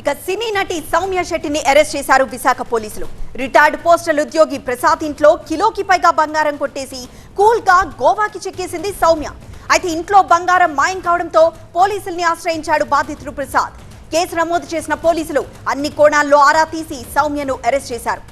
ఇక సినీ నటి సౌమ్య శెట్టిని అరెస్ట్ చేశారు విశాఖ పోలీసులు. రిటైర్డ్ పోస్టల్ ఉద్యోగి ప్రసాద్ ఇంట్లో కిలోకి పైగా బంగారం కొట్టేసి కూల్గా గోవాకి చెక్కేసింది సౌమ్య. అయితే ఇంట్లో బంగారం మాయం కావడంతో పోలీసుల్ని ఆశ్రయించాడు బాధితుడు ప్రసాద్. కేసు నమోదు చేసిన పోలీసులు అన్ని కోణాల్లో ఆరా తీసి సౌమ్యను అరెస్ట్ చేశారు.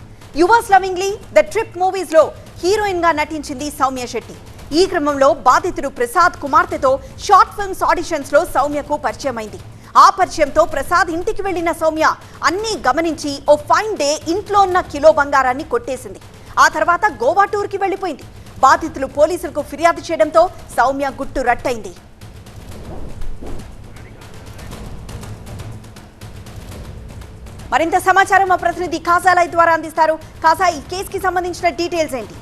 యువర్స్ లవింగ్లీ ద ట్రిప్ మూవీస్లో హీరోయిన్గా నటించింది సౌమ్య శెట్టి. ఈ క్రమంలో బాధితుడు ప్రసాద్ కుమార్తెతో షార్ట్ ఫిల్మ్స్ ఆడిషన్స్లో సౌమ్యకు పరిచయమైంది. ఆ పరిచయంతో ప్రసాద్ ఇంటికి వెళ్ళిన సౌమ్య అన్నీ గమనించి ఓ ఫైన్ డే ఇంట్లో ఉన్న కిలో బంగారాన్ని కొట్టేసింది. ఆ తర్వాత గోవా టూర్కి వెళ్ళిపోయింది బాధితులు పోలీసులకు ఫిర్యాదు చేయడంతో సౌమ్య గుట్టు రట్టయింది. మరింత సమాచారం మా ప్రతినిధి కాసాలయ్ ద్వారా అందిస్తారు. కాసా ఈ కేసుకి సంబంధించిన డీటెయిల్స్ ఏంటి?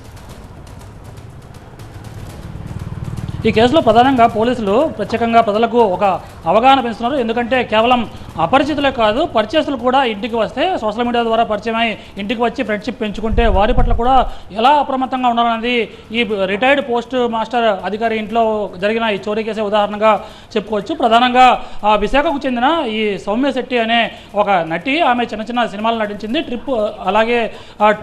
ఈ కేసులో ప్రధానంగా పోలీసులు ప్రత్యేకంగా ప్రజలకు ఒక అవగాహన పెంచుతున్నారు. ఎందుకంటే కేవలం అపరిచితులే కాదు పరిచయస్తులు కూడా ఇంటికి వస్తే సోషల్ మీడియా ద్వారా పరిచయమై ఇంటికి వచ్చి ఫ్రెండ్షిప్ పెంచుకుంటే వారి పట్ల కూడా ఎలా అప్రమత్తంగా ఉండాలన్నది ఈ రిటైర్డ్ పోస్ట్ మాస్టర్ అధికారి ఇంట్లో జరిగిన ఈ చోరీ కేసే ఉదాహరణగా చెప్పుకోవచ్చు. ప్రధానంగా ఆ విశాఖకు చెందిన ఈ సౌమ్య శెట్టి అనే ఒక నటి ఆమె చిన్న చిన్న సినిమాలు నటించింది. ట్రిప్ అలాగే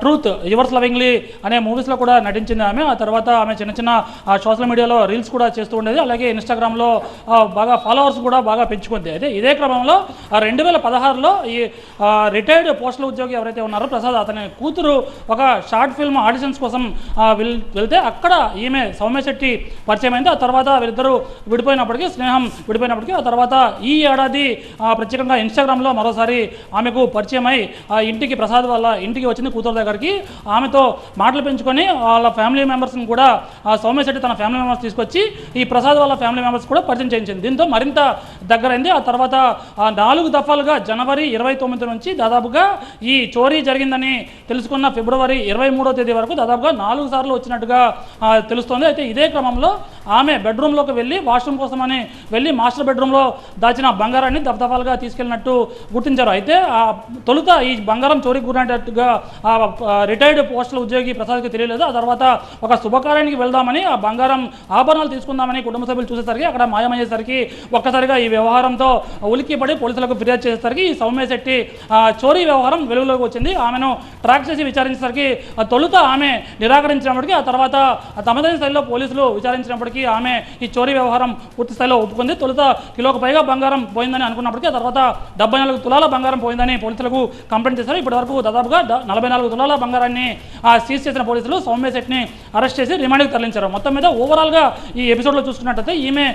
ట్రూత్ యువర్స్ లవింగ్లీ అనే మూవీస్లో కూడా నటించింది ఆమె. ఆ తర్వాత ఆమె చిన్న చిన్న సోషల్ మీడియాలో రీల్స్ కూడా చేస్తూ ఉండేది. అలాగే ఇన్స్టాగ్రామ్లో బాగా ఫాలోవర్స్ కూడా బాగా పెంచుకుంది. అయితే ఇదే క్రమంలో రెండు వేల పదహారులో ఈ రిటైర్డ్ పోస్టల్ ఉద్యోగి ఎవరైతే ఉన్నారో ప్రసాద్ అతని కూతురు ఒక షార్ట్ ఫిల్మ్ ఆడిషన్స్ కోసం వెల్- వెళ్తే అక్కడ ఈమె సౌమ్య శెట్టి పరిచయం అయింది ఆ తర్వాత వీరిద్దరూ విడిపోయినప్పటికీ స్నేహం విడిపోయినప్పటికీ ఆ తర్వాత ఈ ఏడాది ప్రత్యేకంగా ఇన్స్టాగ్రామ్లో మరోసారి ఆమెకు పరిచయం అయి ఆ ఇంటికి ప్రసాద్ వాళ్ళ ఇంటికి వచ్చింది కూతురు దగ్గరికి. ఆమెతో మాటలు పెంచుకొని వాళ్ళ ఫ్యామిలీ మెంబర్స్ని కూడా సౌమ్య శెట్టి తన ఫ్యామిలీ మెంబర్స్ తీసుకొచ్చి ఈ ప్రసాద్ వాళ్ళ ఫ్యామిలీ మెంబర్స్ కూడా పరిచయం చేయించింది. దీంతో మరింత దగ్గరైంది. ఆ తర్వాత నాలుగు దఫాలుగా జనవరి ఇరవై తొమ్మిది నుంచి దాదాపుగా ఈ చోరీ జరిగిందని తెలుసుకున్న ఫిబ్రవరి ఇరవై మూడో తేదీ వరకు దాదాపుగా నాలుగు సార్లు వచ్చినట్టుగా తెలుస్తోంది. అయితే ఇదే క్రమంలో ఆమె బెడ్రూమ్లోకి వెళ్ళి వాష్రూమ్ కోసమని వెళ్ళి మాస్టర్ బెడ్రూమ్లో దాచిన బంగారాన్ని దఫదఫాలుగా తీసుకెళ్ళినట్టు గుర్తించారు. అయితే ఆ తొలుత ఈ బంగారం చోరీకి గురైనట్టుగా ఆ రిటైర్డ్ పోస్టల్ ఉద్యోగి ప్రసాద్కి తెలియలేదు. ఆ తర్వాత ఒక శుభకార్యానికి వెళ్దామని ఆ బంగారం ఆభరణాలు తీసుకుందామని కుటుంబ సభ్యులు చూసేసరికి అక్కడ మాయమయ్యేసరికి ఒక్కసారిగా ఈ వ్యవహారంతో ఉలిక్కిపడి పోలీసులకు ఫిర్యాదు చేసేసరికి ఈ సౌమ్య శెట్టి ఆ, చోరీ వ్యవహారం వెలుగులోకి వచ్చింది. ఆమెను ట్రాక్ చేసి విచారించేసరికి తొలుత ఆమె నిరాకరించినప్పటికీ ఆ తర్వాత తమదైన స్థాయిలో పోలీసులు విచారించినప్పటికీ ఆమె ఈ చోరీ వ్యవహారం పూర్తి స్థాయిలో ఒప్పుకుంది. తొలుత కిలోకు పైగా బంగారం పోయిందని అనుకున్నప్పటికీ ఆ తర్వాత డెబ్బై నాలుగు తులాల బంగారం పోయిందని పోలీసులకు కంప్లైంట్ చేశారు. ఇప్పటి వరకు దాదాపుగా నలభై నాలుగు తులాల బంగారాన్ని సీజ్ చేసిన పోలీసులు సౌమ్య శెట్టిని అరెస్ట్ చేసి రిమాండ్కి తరలించారు. మొత్తం మీద ఓవరాల్గా ఈ ఎపిసోడ్లో చూసుకున్నట్టయితే ఈమె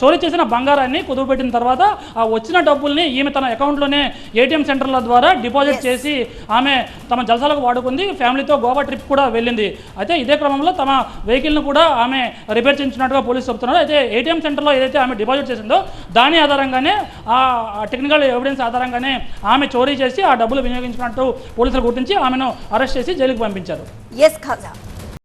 చోరీ చేసిన బంగారాన్ని కుదువపెట్టిన తర్వాత వచ్చిన వచ్చిన డబ్బుల్ని ఈమె తన అకౌంట్లోనే ఏటీఎం సెంటర్ల ద్వారా డిపాజిట్ చేసి ఆమె తమ జలసాలకు వాడుకుంది ఫ్యామిలీతో గోవా ట్రిప్ కూడా వెళ్ళింది. అయితే ఇదే క్రమంలో తమ వెహికల్ను కూడా ఆమె రిపేర్ చేయించినట్టుగా పోలీసులు చెప్తున్నారు అయితే ఏటీఎం సెంటర్లో ఏదైతే ఆమె డిపాజిట్ చేసిందో దాని ఆధారంగానే ఆ టెక్నికల్ ఎవిడెన్స్ ఆధారంగానే ఆమె చోరీ చేసి ఆ డబ్బులు వినియోగించుకున్నట్టు పోలీసులు గుర్తించి ఆమెను అరెస్ట్ చేసి జైలుకు పంపించారు. ఎస్ ఖాజా